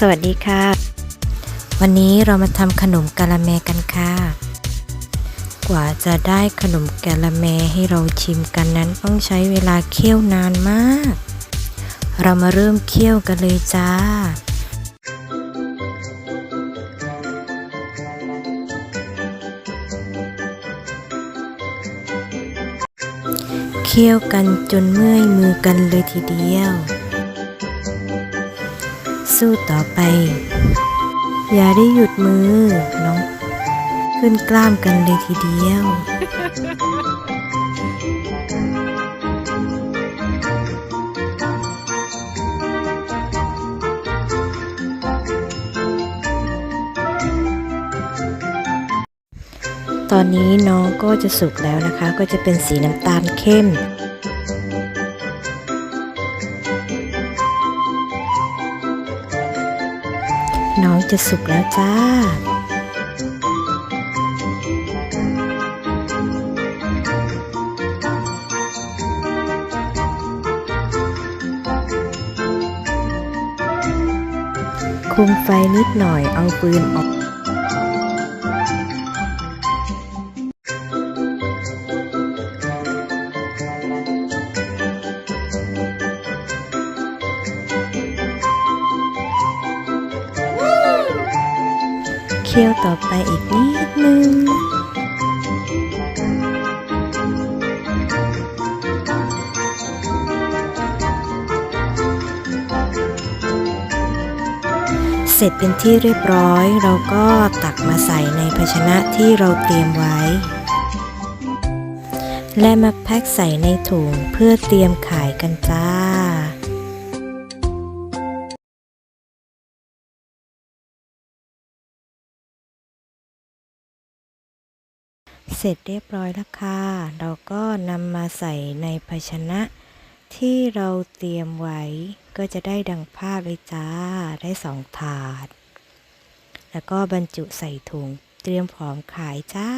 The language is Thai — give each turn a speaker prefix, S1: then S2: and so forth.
S1: สวัสดีค่ะ วันนี้เรามาทำขนมกะละแมกันค่ะ กว่าจะได้ขนมกะละแมให้เราชิมกันนั้นต้องใช้เวลาเคี่ยวนานมาก เรามาเริ่มเคี่ยวกันเลยจ้าเคี่ยวกันจนเมื่อยมือกันเลยทีเดียว สู้ต่อไป อย่าได้หยุดมือน้อง ขึ้นกล้ามกันเลยทีเดียว ตอนนี้น้องก็จะสุกแล้วนะคะ ก็จะเป็นสีน้ำตาลเข้ม น้อยจะสุกแล้วจ้า คุมไฟนิดหน่อยเอาปืนออก คี่ยวต่อไปอีกนิดนึง เสร็จเป็นที่เรียบร้อย เราก็ตักมาใส่ในภาชนะที่เราเตรียมไว้ และมาแพ็คใส่ในถุงเพื่อเตรียมขายกันจ้า ร็จเรียบร้อยแล้วค่ะ เราก็นำมาใส่ในภาชนะที่เราเตรียมไว้ก็จะได้ดังภาพเลยจ้า ได้สองถาด แล้วก็บรรจุใส่ถุงเตรียมพร้อมขายจ้า